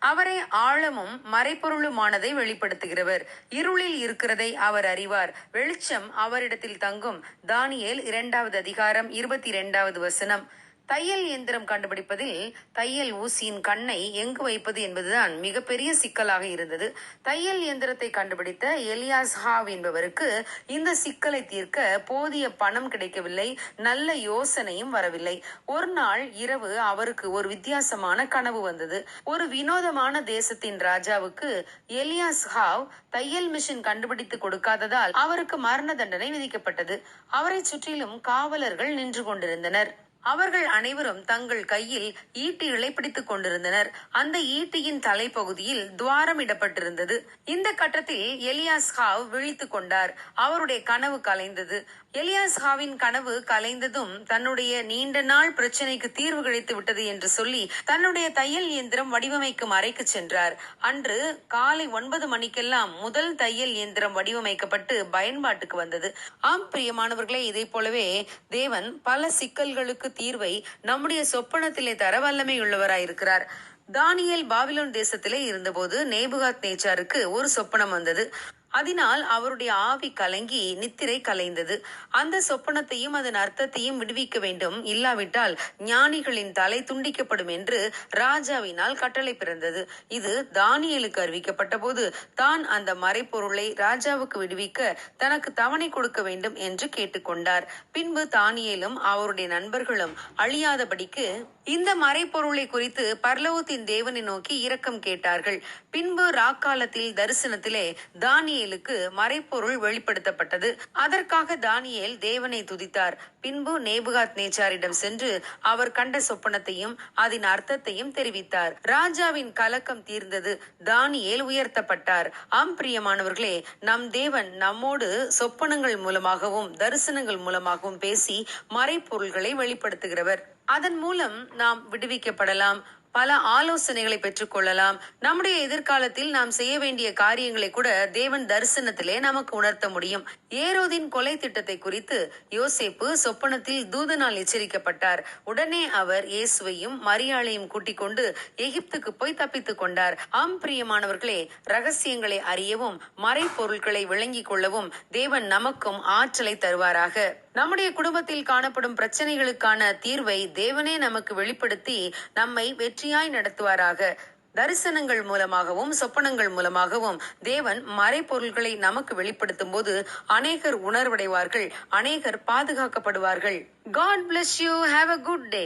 அவரே ஆழமும் மறைப்பொருளுமானதை வெளிப்படுத்துகிறவர். இருளில் இருக்கிறதை அவர் அறிவார். வெளிச்சம் அவரிடத்தில் தங்கும். தானியேல் இரண்டாவது அதிகாரம் இருபத்தி இரண்டாவது வசனம். தையல் இயந்திரம் கண்டுபிடிப்பதில் தையல் ஊசியின் கண்ணை எங்கு வைப்பது என்பதுதான் மிகப்பெரிய சிக்கலாக இருந்தது. தையல் இயந்திரத்தை கண்டுபிடித்த எலியாஸ் ஹாவ் என்பவருக்கு இந்த சிக்கலை தீர்க்க போதிய பணம் கிடைக்கவில்லை நல்ல யோசனையும் வரவில்லை. ஒரு நாள் இரவு அவருக்கு ஒரு வித்தியாசமான கனவு வந்தது. ஒரு வினோதமான தேசத்தின் ராஜாவுக்கு எலியாஸ் ஹாவ் தையல் மிஷின் கண்டுபிடித்து கொடுக்காததால் அவருக்கு மரண தண்டனை விதிக்கப்பட்டது. அவரை சுற்றிலும் காவலர்கள் நின்று கொண்டிருந்தனர். அவர்கள் அனைவரும் தங்கள் கையில் ஈட்டிகளை பிடித்துக் கொண்டிருந்தனர். அந்த ஈட்டியின் தலைப்பகுதியில் துவாரம் இடப்பட்டிருந்தது. இந்த கட்டத்தில் எலியாஸ் ஹாவ் விழித்துக் கொண்டார். அவருடைய கனவு கலைந்தது. எலியாஸ் ஹாவின் கனவு கலைந்ததும் தன்னுடைய நீண்ட நாள் பிரச்சனைக்கு தீர்வு கிடைத்து விட்டது என்று சொல்லி தன்னுடைய தையல் இயந்திரம் வடிவமைக்கும் அறைக்கு சென்றார். அன்று காலை ஒன்பது மணிக்கெல்லாம் முதல் தையல் இயந்திரம் வடிவமைக்கப்பட்டு பயன்பாட்டுக்கு வந்தது. ஆம் பிரியமானவர்களே இதை போலவே தேவன் பல சிக்கல்களுக்கு தீர்வை நம்முடைய சொப்பனத்திலே தர வல்லமை உள்ளவராயிருக்கிறார் பாபிலோன் தேசத்திலே இருந்தபோது நேபுகாத் நேச்சாருக்கு ஒரு சொப்பனம் வந்தது. அதனால் அவருடைய ஆவி கலங்கி நித்திரை கலைந்தது. அந்த சொப்பனத்தையும் அதன் அர்த்தத்தையும் விடுவிக்க வேண்டும். இல்லாவிட்டால் ஞானிகளின் தலை துண்டிக்கப்படும் என்று ராஜாவினால் கட்டளை பிறந்தது. இது தானியலுக்கு அறிவிக்கப்பட்ட போது தான் அந்த மறைப்பொருளை ராஜாவுக்கு விடுவிக்க தனக்கு தவணை கொடுக்க வேண்டும் என்று கேட்டுக்கொண்டார். பின்பு தானியேலும் அவருடைய நண்பர்களும் அழியாதபடிக்கு இந்த மறைப்பொருளை குறித்து பர்லவத்தின் தேவனை நோக்கி இரக்கம் கேட்டார்கள். பின்பு ராக்காலத்தில் தரிசனத்திலே தானியேலுக்கு மறைப்பொருள் வெளிப்படுத்தப்பட்டது. அதற்காக தானியேல் தேவனை துதித்தார். பின்பு நேபுகாத் நேச்சாரிடம் சென்று அவர் கண்ட சொப்பனத்தையும் அதன் அர்த்தத்தையும் தெரிவித்தார். ராஜாவின் கலக்கம் தீர்ந்தது. தானியேல் உயர்த்தப்பட்டார். ஆம் பிரியமானவர்களே நம் தேவன் நம்மோடு சொப்பனங்கள் மூலமாகவும் தரிசனங்கள் மூலமாகவும் பேசி மறைப்பொருள்களை வெளிப்படுத்துகிறவர். அதன் மூலம் நாம் விடுவிக்கப்படலாம். பல ஆலோசனைகளை பெற்றுக்கொள்ளலாம். நம்முடைய எதிர்காலத்தில் நாம் செய்ய வேண்டிய காரியங்களை கூட தேவன் தரிசனத்திலே நமக்கு உணர்த்த முடியும். ஏரோதின் கொலை திட்டத்தை குறித்து யோசேப்பு சொப்பனத்தில் தூதனால் எச்சரிக்கப்பட்டார். உடனே அவர் இயேசுவையும் மரியாளையும் கூட்டிக் கொண்டு எகிப்துக்கு போய் தப்பித்துக் கொண்டார். ஆம் பிரியமானவர்களே ரகசியங்களை அறியவும் மறைப்பொருட்களை விளங்கிக் கொள்ளவும் தேவன் நமக்கும் ஆற்றலை தருவாராக. நம்முடைய குடும்பத்தில் காணப்படும் பிரச்சனைகளுக்கான தீர்வை தேவனே நமக்கு வெளிப்படுத்தி நம்மை வெற்றியாய் நடத்துவாராக. தரிசனங்கள் மூலமாகவும் சொப்பனங்கள் மூலமாகவும் தேவன் மறைப்பொருள்களை நமக்கு வெளிப்படுத்தும் போது அநேகர் உணர்வடைவார்கள் அநேகர் பாதுகாக்கப்படுவார்கள். God bless you have a good day